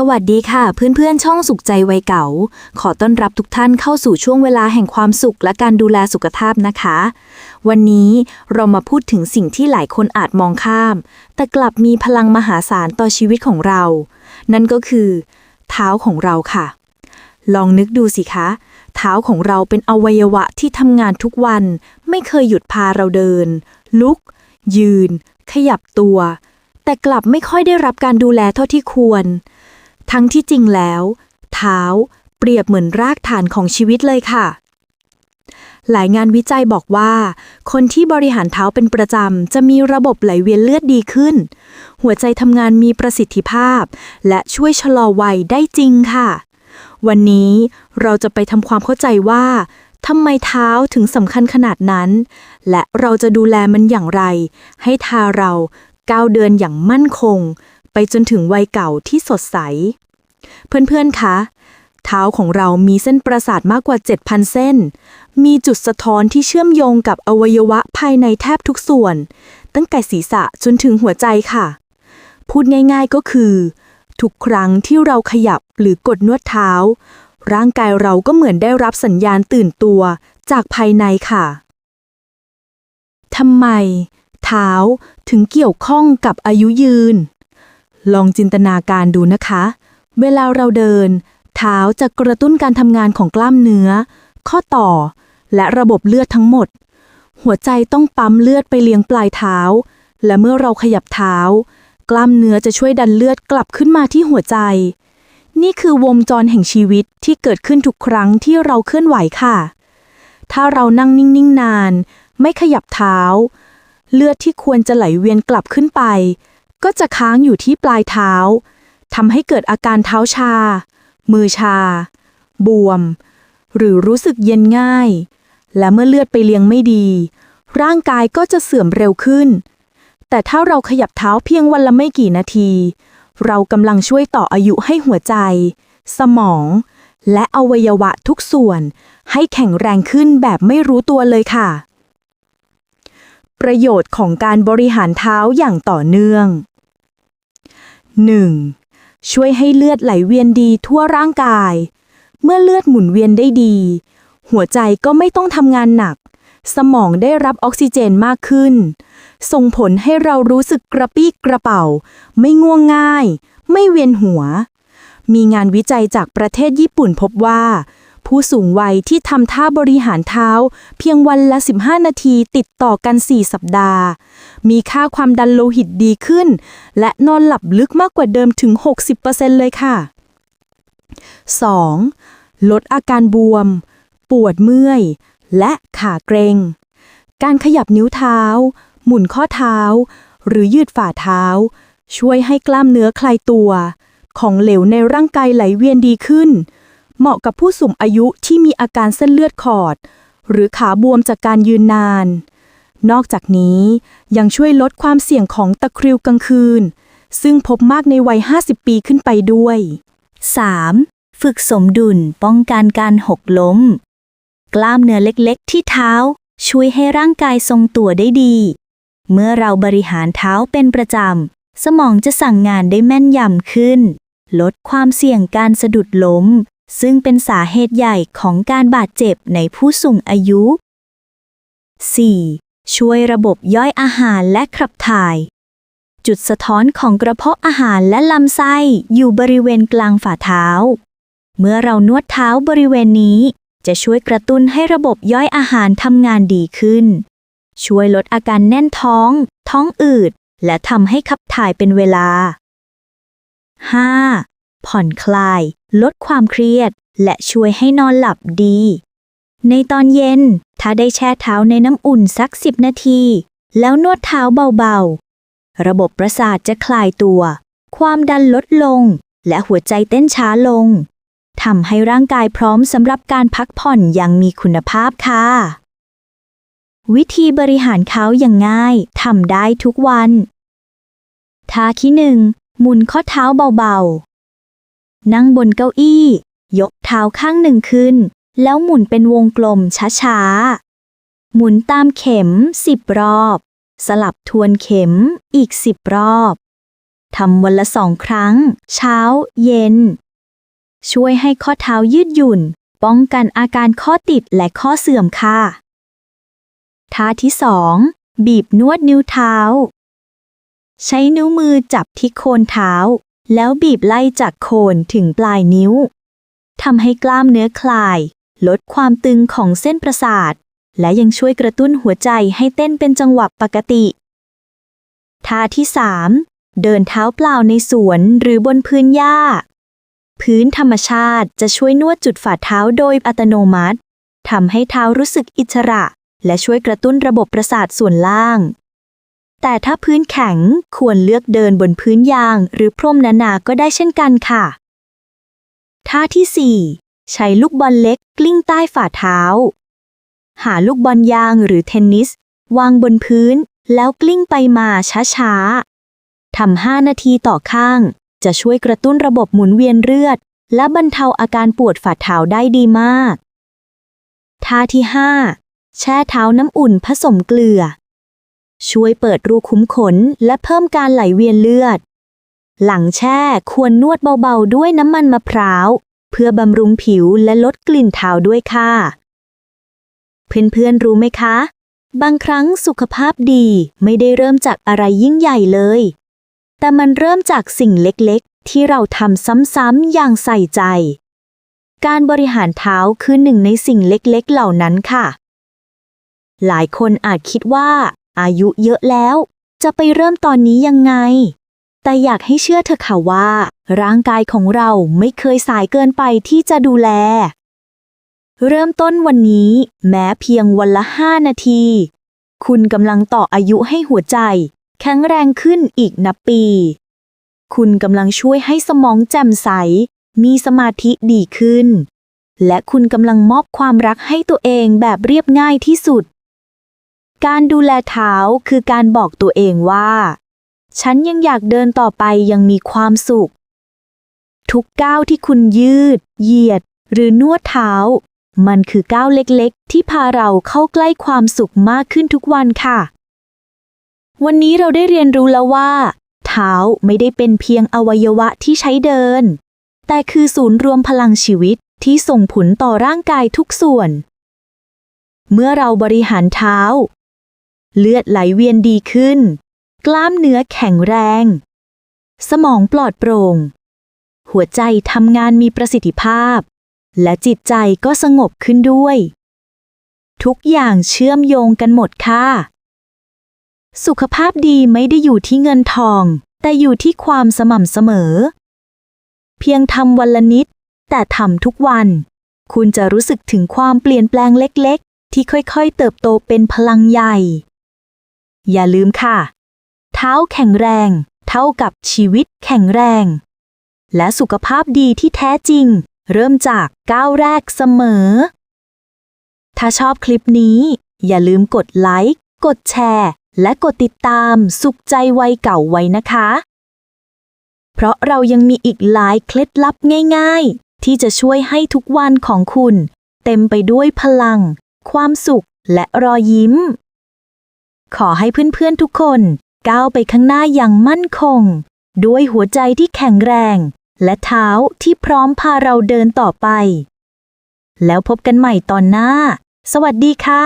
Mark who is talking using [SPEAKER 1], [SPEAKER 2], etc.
[SPEAKER 1] สวัสดีค่ะ เพื่อนๆ ช่องสุขใจวัยเก่า ขอต้อนรับทุกท่านเข้าสู่ช่วงเวลาแห่งความสุขและการดูแลสุขภาพนะคะ วันนี้เรามาพูดถึงสิ่งที่หลายคนอาจมองข้าม แต่กลับมีพลังมหาศาลต่อชีวิตของเรา นั่นก็คือ เท้าของเราค่ะ ลองนึกดูสิคะ เท้าของเราเป็นอวัยวะที่ทำงานทุกวัน ไม่เคยหยุดพาเราเดิน ลุก ยืน ขยับตัว แต่กลับไม่ค่อยได้รับการดูแลเท่าที่ควร ทั้งที่จริงแล้ว เท้าเปรียบเหมือนรากฐานของชีวิตเลยค่ะ หลายงานวิจัยบอกว่า คนที่บริหารเท้าเป็นประจำ จะมีระบบไหลเวียนเลือดดีขึ้น หัวใจทำงานมีประสิทธิภาพ และช่วยชะลอวัยได้จริงค่ะ วันนี้เราจะไปทำความเข้าใจว่าทำไมเท้าถึงสำคัญขนาดนั้น และเราจะดูแลมันอย่างไร ให้ทาเราก้าวเดินอย่างมั่นคง ไปจนถึงวัยเก่าที่สดใส เพื่อนๆคะ เท้าของเรามีเส้นประสาทมากกว่า 7,000 เส้น มีจุดสะท้อนที่เชื่อมโยงกับอวัยวะภายในแทบทุกส่วน ตั้งแต่ศีรษะจนถึงหัวใจค่ะ พูดง่ายๆก็คือ ทุกครั้งที่เราขยับหรือกดนวดเท้า ร่างกายเราก็เหมือนได้รับสัญญาณตื่นตัวจากภายในค่ะทำไม เท้าถึงเกี่ยวข้องกับอายุยืน ลองจินตนาการดูนะคะ เวลาเราเดิน เท้าจะกระตุ้นการทำงานของกล้ามเนื้อ ข้อต่อ และระบบเลือดทั้งหมด หัวใจต้องปั๊มเลือดไปเลี้ยงปลายเท้า และเมื่อเราขยับเท้า กล้ามเนื้อจะช่วยดันเลือดกลับขึ้นมาที่หัวใจ นี่คือวงจรแห่งชีวิตที่เกิดขึ้นทุกครั้งที่เราเคลื่อนไหวค่ะ ถ้าเรานั่งนิ่งๆนาน ไม่ขยับเท้า เลือดที่ควรจะไหลเวียนกลับขึ้นไป ก็จะค้างอยู่ที่ปลายเท้าทำให้เกิดอาการเท้าชา มือชา บวม หรือรู้สึกเย็นง่าย และเมื่อเลือดไปเลี้ยงไม่ดี ร่างกายก็จะเสื่อมเร็วขึ้น แต่ถ้าเราขยับเท้าเพียงวันละไม่กี่นาที เรากำลังช่วยต่ออายุให้หัวใจ สมอง และอวัยวะทุกส่วน ให้แข็งแรงขึ้นแบบไม่รู้ตัวเลยค่ะ ประโยชน์ของการบริหารเท้าอย่างต่อเนื่อง 1. ช่วยให้เลือดไหลเวียนดีทั่วร่างกาย เมื่อเลือดหมุนเวียนได้ดี หัวใจก็ไม่ต้องทำงานหนัก สมองได้รับออกซิเจนมากขึ้น ส่งผลให้เรารู้สึกกระปี้กระเป๋า ไม่ง่วงง่าย ไม่เวียนหัว มีงานวิจัยจากประเทศญี่ปุ่นพบว่า ผู้สูงวัยที่ทำท่าบริหารเท้า เพียงวันละ 15 นาทีติดต่อกัน 4 สัปดาห์ มีค่าความดันโลหิตดีขึ้น และนอนหลับลึกมากกว่าเดิมถึง 60%เลยค่ะ 2. ลดอาการบวม ปวดเมื่อย และขาเกร็ง การขยับนิ้วเท้า หมุนข้อเท้า หรือยืดฝ่าเท้า ช่วยให้กล้ามเนื้อคลายตัว ของเหลวในร่างกายไหลเวียนดีขึ้น เหมาะกับผู้สูงอายุที่มีอาการเส้นเลือดขอด หรือขาบวมจากการยืนนาน นอกจากนี้ยังช่วยลดความเสี่ยงของตะคริวกลางคืน ซึ่งพบมากในวัย 50 ปีขึ้นไปด้วย
[SPEAKER 2] 3. ฝึกสมดุลป้องกันการหกล้ม กล้ามเนื้อเล็กๆ ที่เท้า ช่วยให้ร่างกายทรงตัวได้ดี เมื่อเราบริหารเท้าเป็นประจำ สมองจะสั่งงานได้แม่นยำขึ้น ลดความเสี่ยงการสะดุดล้ม ซึ่งเป็นสาเหตุใหญ่ของการบาดเจ็บในผู้สูงอายุ 4. ช่วยระบบย่อยอาหารและขับถ่าย จุดสะท้อนของกระเพาะอาหารและลำไส้อยู่บริเวณกลางฝ่าเท้า เมื่อเรานวดเท้าบริเวณนี้ จะช่วยกระตุ้นให้ระบบย่อยอาหารทำงานดีขึ้น ช่วยลดอาการแน่นท้อง ท้องอืด และทำให้ขับถ่ายเป็นเวลา 5. ผ่อนคลาย ลดความเครียด และช่วยให้นอนหลับดี ในตอนเย็น ถ้าได้แช่เท้าในน้ำอุ่นสัก10นาที แล้วนวดเท้าเบาๆ ระบบประสาทจะคลายตัว ความดันลดลง และหัวใจเต้นช้าลงทำให้ร่างกายพร้อมสำหรับการพักผ่อนอย่างมีคุณภาพค่ะ วิธีบริหารเท้าอย่างง่ายทำได้ทุกวันท่าที่หนึ่งหมุนข้อเท้าเบาๆ นั่งบนเก้าอี้ ยกเท้าข้างหนึ่งขึ้น แล้วหมุนเป็นวงกลมช้าๆ หมุนตามเข็มสิบรอบ สลับทวนเข็มอีกสิบรอบทำวันละสองครั้ง เช้า เย็น ช่วยให้ข้อเท้ายืดหยุ่น ป้องกันอาการข้อติดและข้อเสื่อมค่ะท่าที่สองบีบนวดนิ้วเท้า ใช้นิ้วมือจับที่โคนเท้า แล้วบีบไล่จากโคนถึงปลายนิ้วทำให้กล้ามเนื้อคลาย ลดความตึงของเส้นประสาท และยังช่วยกระตุ้นหัวใจให้เต้นเป็นจังหวะปกติ ท่าที่ 3 เดินเท้าเปล่าในสวนหรือบนพื้นหญ้า พื้นธรรมชาติจะช่วยนวดจุดฝ่าเท้าโดยอัตโนมัติทำให้เท้ารู้สึกอิสระ และช่วยกระตุ้นระบบประสาทส่วนล่าง แต่ถ้าพื้นแข็งควรเลือกเดินบนพื้นยางหรือพรมหนาๆก็ได้เช่นกันค่ะ ท่าที่ 4 ใช้ลูกบอลเล็กกลิ้งใต้ฝ่าเท้า หาลูกบอลยางหรือเทนนิส วางบนพื้น แล้วกลิ้งไปมาช้าๆทำ5นาทีต่อข้าง จะช่วยกระตุ้นระบบหมุนเวียนเลือด และบรรเทาอาการปวดฝ่าเท้าได้ดีมาก ท่าที่ 5 แช่เท้าน้ำอุ่นผสมเกลือ ช่วยเปิดรูคุ้มขน และเพิ่มการไหลเวียนเลือด หลังแช่ควรนวดเบาๆ ด้วยน้ำมันมะพร้าว เพื่อบำรุงผิวและลดกลิ่นเท้าด้วยค่ะ เพื่อนๆรู้ไหมคะ บางครั้งสุขภาพดีไม่ได้เริ่มจากอะไรยิ่งใหญ่เลย แต่มันเริ่มจากสิ่งเล็กๆ ที่เราทำซ้ำๆอย่างใส่ใจ การบริหารเท้าคือหนึ่งในสิ่งเล็กๆ เหล่านั้นค่ะหลายคนอาจคิดว่า อายุเยอะแล้ว จะไปเริ่มตอนนี้ยังไง แต่อยากให้เชื่อเถอะค่ะว่า ร่างกายของเราไม่เคยสายเกินไปที่จะดูแล เริ่มต้นวันนี้แม้เพียงวันละ5นาที คุณกำลังต่ออายุให้หัวใจ แข็งแรงขึ้นอีกนับปี คุณกำลังช่วยให้สมองแจ่มใส มีสมาธิดีขึ้นและคุณกำลังมอบความรักให้ตัวเองแบบเรียบง่ายที่สุด การดูแลเท้าคือการบอกตัวเองว่า ฉันยังอยากเดินต่อไปยังมีความสุข ทุกก้าวที่คุณยืด เหยียด หรือนวดเท้า มันคือก้าวเล็กๆ ที่พาเราเข้าใกล้ความสุขมากขึ้นทุกวันค่ะ วันนี้เราได้เรียนรู้แล้วว่า เท้าไม่ได้เป็นเพียงอวัยวะที่ใช้เดิน แต่คือศูนย์รวมพลังชีวิตที่ส่งผลต่อร่างกายทุกส่วนเมื่อเราบริหารเท้า เลือดไหลเวียนดีขึ้น กล้ามเนื้อแข็งแรง สมองปลอดโปร่ง หัวใจทำงานมีประสิทธิภาพ และจิตใจก็สงบขึ้นด้วย ทุกอย่างเชื่อมโยงกันหมดค่ะ สุขภาพดีไม่ได้อยู่ที่เงินทอง แต่อยู่ที่ความสม่ำเสมอ เพียงทำวันละนิด แต่ทำทุกวัน คุณจะรู้สึกถึงความเปลี่ยนแปลงเล็ก ๆ ที่ค่อยๆ เติบโตเป็นพลังใหญ่ อย่าลืมค่ะ เท้าแข็งแรง เท่ากับชีวิตแข็งแรง และสุขภาพดีที่แท้จริง เริ่มจากก้าวแรกเสมอ ถ้าชอบคลิปนี้ อย่าลืมกดไลค์ กดแชร์ และกดติดตามสุขใจวัยเก่าไว้นะคะ เพราะเรายังมีอีกหลายเคล็ดลับง่ายๆ ที่จะช่วยให้ทุกวันของคุณ เต็มไปด้วยพลัง ความสุขและรอยยิ้ม ขอให้เพื่อนๆทุกคนก้าวไปข้างหน้าอย่างมั่นคง ด้วยหัวใจที่แข็งแรง และเท้าที่พร้อมพาเราเดินต่อไป แล้วพบกันใหม่ตอนหน้า สวัสดีค่ะ